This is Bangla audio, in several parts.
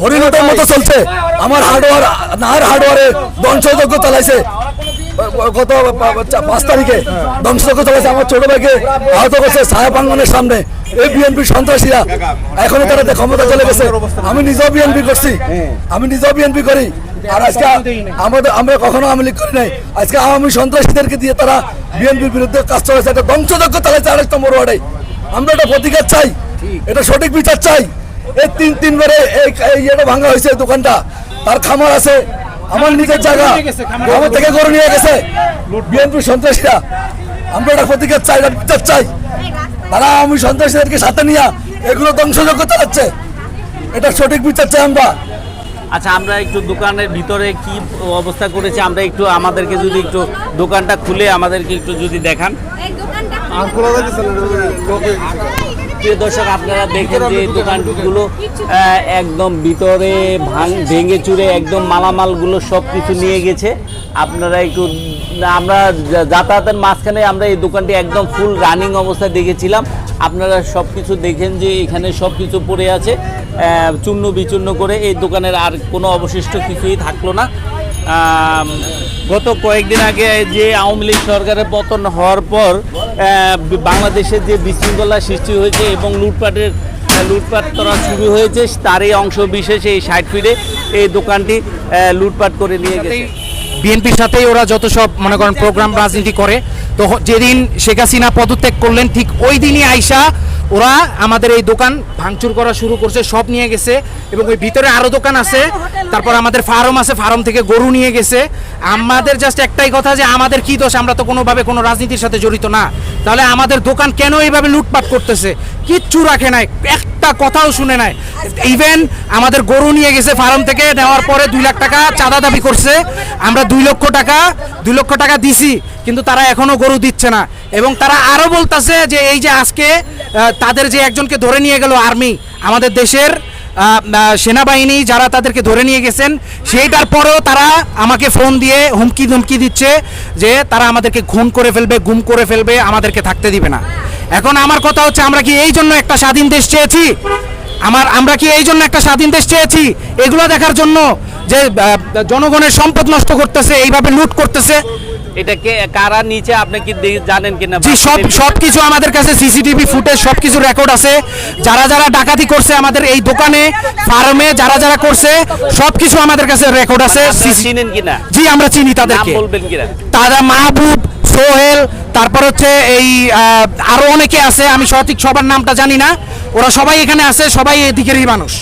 হরিণটার মতো চলছে। আমার হার্ডওয়ার নাহার হার্ডওয়ারে ধ্বংসযজ্ঞ চালাইছে। গত পাঁচ তারিখে ধ্বংসযজ্ঞ চালাইছে। আমার ছোট ভাইকে আহত করছে ছায়া প্রাঙ্গনের সামনে। এই বিএনপি সন্ত্রাসীরা এখনও তারা ক্ষমতা চলে গেছে। আমি নিজেও বিএনপি করছি। আমি নিজেও বিএনপি করি। আর আজকে আমাদের আমরা কখনো আওয়ামী লীগ করি নাই। আজকে আওয়ামী সন্ত্রাসীদেরকে দিয়ে তারা বিএনপির বিরুদ্ধে কাজ চলেছে একটা ধ্বংসযজ্ঞ চালাইছে আরেক নম্বর ওয়ার্ডে আমরা একটা প্রতিকার চাই। এটা সঠিক বিচার চাই। এই তিন তিনবারে এই এই ইয়েটা ভাঙা হয়েছে দোকানটা। তার খামার আছে। আমার নিজের জায়গা। আমার থেকে। গরু নিয়ে গেছে। বিএনপি সন্ত্রাসীরা। আমরা একটা প্রতিকার চাই একটা বিচার চাই। তারা আমি সন্ত্রাসীদেরকে সাথে নিয়ে এগুলো ধ্বংসযজ্ঞ চালাচ্ছে। এটা সঠিক বিচার চাই আমরা। আচ্ছা আমরা একটু দোকানের ভিতরে কি অবস্থা করেছে আমরা একটু আমাদেরকে যদি একটু দোকানটা খুলে আমাদেরকে একটু যদি দেখান। এই দোকানটা প্রিয় দর্শক, আপনারা দেখেন যে দোকানগুলো একদম ভিতরে ভাঙ ভেঙে চুরে একদম মালামালগুলো সব কিছু নিয়ে গেছে। আপনারা একটু, আমরা যাতায়াতের মাঝখানে আমরা এই দোকানটি একদম ফুল রানিং অবস্থায় দেখেছিলাম। আপনারা সব কিছু দেখেন যে এখানে সব কিছু পড়ে আছে। চূর্ণ বিচূর্ণ করে এই দোকানের আর কোনো অবশিষ্ট কিছুই থাকল না। গত কয়েকদিন আগে যে আওয়ামী লীগ সরকারের পতন হওয়ার পর বাংলাদেশের যে বিশৃঙ্খলা সৃষ্টি হয়েছে এবং লুটপাটের লুটপাট করা শুরু হয়েছে, তারই অংশ বিশেষে এই ষাট ফিরে এই দোকানটি লুটপাট করে নিয়ে গেছে। বিএনপির সাথেই ওরা যত সব, মনে করেন প্রোগ্রাম রাজনীতি করে। তো যেদিন শেখ হাসিনা পদত্যাগ করলেন, ঠিক ওই দিনই আইসা ওরা আমাদের এই দোকান ভাঙচুর করা শুরু করছে সব নিয়ে গেছে এবং ওই ভিতরে আরও দোকান আছে। তারপর আমাদের ফার্ম আছে ফার্ম থেকে গরু নিয়ে গেছে। আমাদের জাস্ট একটাই কথা যে আমাদের কি দোষ আমরা তো কোনোভাবে কোনো রাজনীতির সাথে জড়িত না। তাহলে আমাদের দোকান কেন এইভাবে লুটপাট করতেছে? কিচ্ছু রাখে নাই একটা কথাও শুনে নাই। ইভেন আমাদের গরু নিয়ে গেছে ফার্ম থেকে নেওয়ার পরে দুই লাখ টাকা চাঁদা দাবি করছে। আমরা দুই লক্ষ টাকা দুই লক্ষ টাকা দিছি কিন্তু তারা এখনও গরু দিচ্ছে না। এবং তারা আরও বলতাছে যে এই যে আজকে তাদের যে একজনকে ধরে নিয়ে গেল আর্মি, আমাদের দেশের সেনাবাহিনী যারা তাদেরকে ধরে নিয়ে গেছেন সেইটার পরেও তারা আমাকে ফোন দিয়ে হুমকি ধুমকি দিচ্ছে যে তারা আমাদেরকে খুন করে ফেলবে, গুম করে ফেলবে, আমাদেরকে থাকতে দিবে না। এখন আমার কথা হচ্ছে, আমরা কি এই জন্য একটা স্বাধীন দেশ চেয়েছি? আমার, আমরা কি এই জন্য একটা স্বাধীন দেশ চেয়েছি? এগুলো দেখার জন্য যে জনগণের সম্পদ নষ্ট করতেছে, এইভাবে লুট করতেছে এটা কে কারা নিচে আপনি কি জানেন কিনা জি সব সব কিছু আমাদের কাছে সিসিটিভি ফুটেজ সব কিছু রেকর্ড আছে। যারা যারা ডাকাতি করছে আমাদের এই দোকানে ফার্মে যারা যারা করছে সব কিছু আমাদের কাছে রেকর্ড আছে চিনেন কিনা? জি আমরা চিনি তাদেরকে। বলবেন কিনা? তারা মাহবুব সোহেল তারপর হচ্ছে এই আরও অনেকে আছে আমি সঠিক সবার নামটা জানি না। ওরা সবাই এখানে আছে সবাই এদিকেরই মানুষ।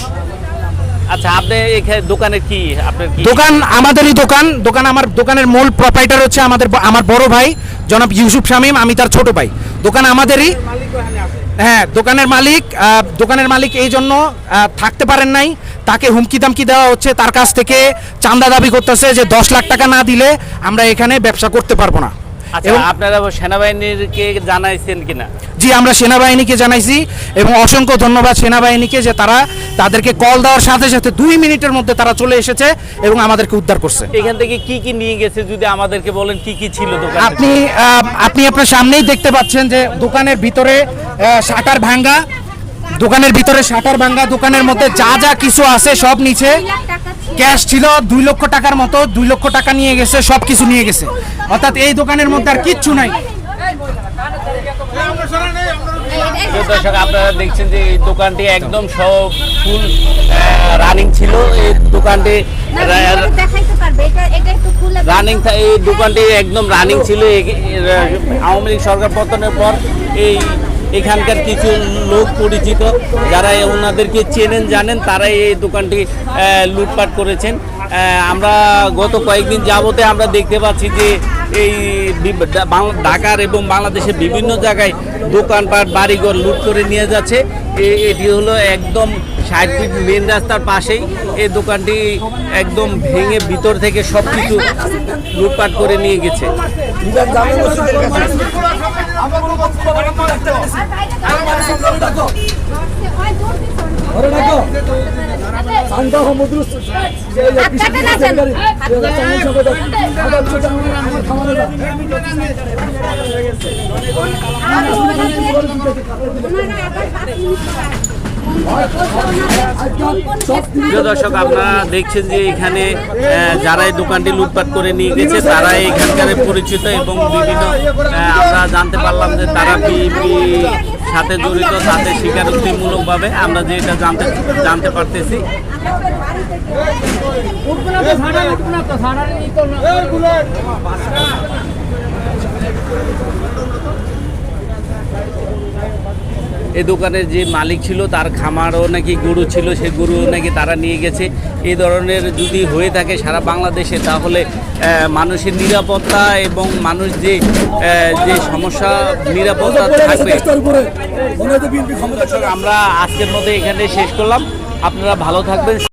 আচ্ছা আপনি এখানে দোকানে কি, আপনার দোকান আমাদেরই দোকান। দোকান আমার, দোকানের মূল প্রপাইটার হচ্ছে আমাদের আমার বড় ভাই, জনাব ইউসুফ শামীম, আমি তার ছোট ভাই। দোকান আমাদেরই। হ্যাঁ দোকানের মালিক দোকানের মালিক এই জন্য থাকতে পারেন নাই। তাকে হুমকি দামকি দেওয়া হচ্ছে, তার কাছ থেকে চান্দা দাবি করতেছে যে দশ লাখ টাকা না দিলে আমরা এখানে ব্যবসা করতে পারব না। এবং আপনারা সেনাবাহিনীকে জানাইছেন কিনা? জি আমরা সেনাবাহিনীকে জানাইছি এবং অসংখ্য ধন্যবাদ সেনাবাহিনীকে যে তারা তাদেরকে কল দেওয়ার সাথে সাথে দুই মিনিটের মধ্যে তারা চলে এসেছে এবং আমাদেরকে উদ্ধার করছে। এখান থেকে কি কি নিয়ে গেছে যদি আমাদেরকে বলেন কি কি ছিল দোকানে? আপনি আপনি আপনার সামনেই দেখতে পাচ্ছেন যে দোকানের ভিতরে শাটার ভাঙ্গা দোকানের ভিতরে শাটার ভাঙ্গা দোকানের মধ্যে যা যা কিছু আছে সব নিচে। ক্যাশ ছিল দুই লক্ষ টাকার মতো দুই লক্ষ টাকা নিয়ে গেছে সব কিছু নিয়ে গেছে। অর্থাৎ এই দোকানের মধ্যে আর কিচ্ছু নাই। দর্শক আপনারা দেখছেন যে এই দোকানটি একদম সব ফুল রানিং ছিল। এই দোকানটি না, ভিডিওতে দেখাইতে পারবে এটা এটা একটু খুলে রানিং এই দোকানটি একদম রানিং ছিল। আওয়ামী লীগ সরকার পতনের পর এই এখানকার কিছু লোক পরিচিত যারা ওনাদেরকে চেনেন, জানেন, তারাই এই দোকানটি লুটপাট করেছেন। আমরা গত কয়েকদিন যাবতে আমরা দেখতে পাচ্ছি যে এই ঢাকার এবং বাংলাদেশের বিভিন্ন জায়গায় দোকানপাট, বাড়িঘর লুট করে নিয়ে যাচ্ছে। এটি হলো একদম ষাট ফিট মেন রাস্তার পাশেই এই দোকানটি একদম ভেঙে ভিতর থেকে সব কিছু লুটপাট করে নিয়ে গেছে। প্রিয় দর্শক, আপনারা দেখছেন যে এখানে যারা এই দোকানটি লুটপাট করে নিয়ে গেছে তারা এখানকার পরিচিত এবং বিভিন্ন আমরা জানতে পারলাম যে তারা বিএনপি সাথে জড়িত, তাদের স্বীকারোক্তিমূলকভাবে আমরা যেটা জানতে জানতে পারতেছি। এই দোকানের যে মালিক ছিল তার খামারও নাকি গরু ছিল সে গরু নাকি তারা নিয়ে গেছে। এই ধরনের যদি হয়ে থাকে সারা বাংলাদেশে তাহলে মানুষের নিরাপত্তা এবং মানুষ যে যে সমস্যা নিরাপত্তা থাকবে। আমরা আজকের মধ্যে এখানে শেষ করলাম। আপনারা ভালো থাকবেন।